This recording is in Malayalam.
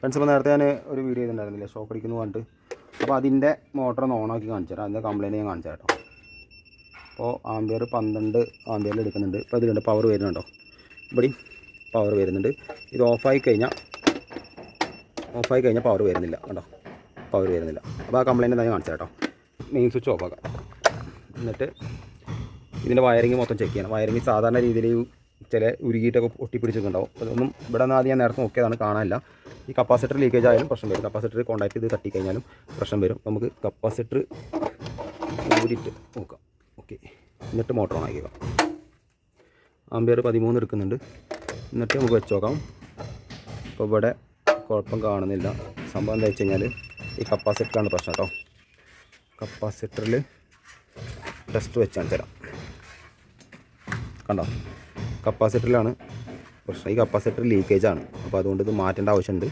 ഫ്രണ്ട്സ് ഇപ്പോൾ നേരത്തെ ഞാൻ ഒരു വീഡിയോ ചെയ്തിട്ടുണ്ടായിരുന്നില്ല? ഷോക്ക് അടിക്കുന്നു പറഞ്ഞിട്ട്. അപ്പോൾ അതിന്റെ മോട്ടർ ഒന്ന് ഓണാക്കി കാണിച്ചു തരാം. അതിന്റെ കംപ്ലയിന്റ് ഞാൻ കാണിച്ചു കേട്ടോ. അപ്പോൾ ആംബിയർ പന്ത്രണ്ട് ആംബിയറിൽ എടുക്കുന്നുണ്ട്. ഇപ്പോൾ ഇതിലുണ്ട് പവർ വരുന്നുണ്ടോ? ഇവിടെയും പവർ വരുന്നുണ്ട്. ഇത് ഓഫായി കഴിഞ്ഞാൽ ഓഫായി കഴിഞ്ഞാൽ പവർ വരുന്നില്ല കേട്ടോ. പവർ വരുന്നില്ല. അപ്പോൾ ആ കംപ്ലയിന്റ് ഞാൻ കാണിച്ചു കേട്ടോ. മെയിൻ സ്വിച്ച് ഓഫ് ആക്കാം. എന്നിട്ട് ഇതിന്റെ വയറിങ് മൊത്തം ചെക്ക് ചെയ്യണം. വയറിങ് സാധാരണ രീതിയിൽ ചില ഉരുകിയിട്ടൊക്കെ ഒട്ടിപ്പിടിച്ചിട്ടുണ്ടാവും. അതൊന്നും ഇവിടെ നിന്ന് ആദ്യം ഞാൻ നേരത്തെ നോക്കിയതാണ് കാണാനില്ല. ഈ കപ്പാസിറ്റർ ലീക്കേജ് ആയാലും പ്രശ്നം വരും. കപ്പാസിറ്റർ കോൺടാക്ട് ചെയ്ത് തട്ടിക്കഴിഞ്ഞാലും പ്രശ്നം വരും. നമുക്ക് കപ്പാസിറ്റർ ഊരിയിട്ട് നോക്കാം. ഓക്കെ. എന്നിട്ട് മോട്ടർ ഓൺ ആക്കിയേക്കാം. ആമ്പിയർ പതിമൂന്ന് എടുക്കുന്നുണ്ട്. എന്നിട്ട് നമുക്ക് വെച്ച് നോക്കാം. അപ്പോൾ ഇവിടെ കുഴപ്പം കാണുന്നില്ല. സംഭവം എന്താ വെച്ച് കഴിഞ്ഞാൽ ഈ കപ്പാസിറ്ററാണ് പ്രശ്നം കേട്ടോ. കപ്പാസിറ്ററിൽ ടെസ്റ്റ് വെച്ചാണ് തരാം കണ്ടോ? കപ്പാസിറ്ററിലാണ്. പ്രശ്നം ഈ കപ്പാസിറ്റർ ലീക്കേജാണ് അപ്പോൾ അതുകൊണ്ട് ഇത് മാറ്റേണ്ട ആവശ്യമുണ്ട്.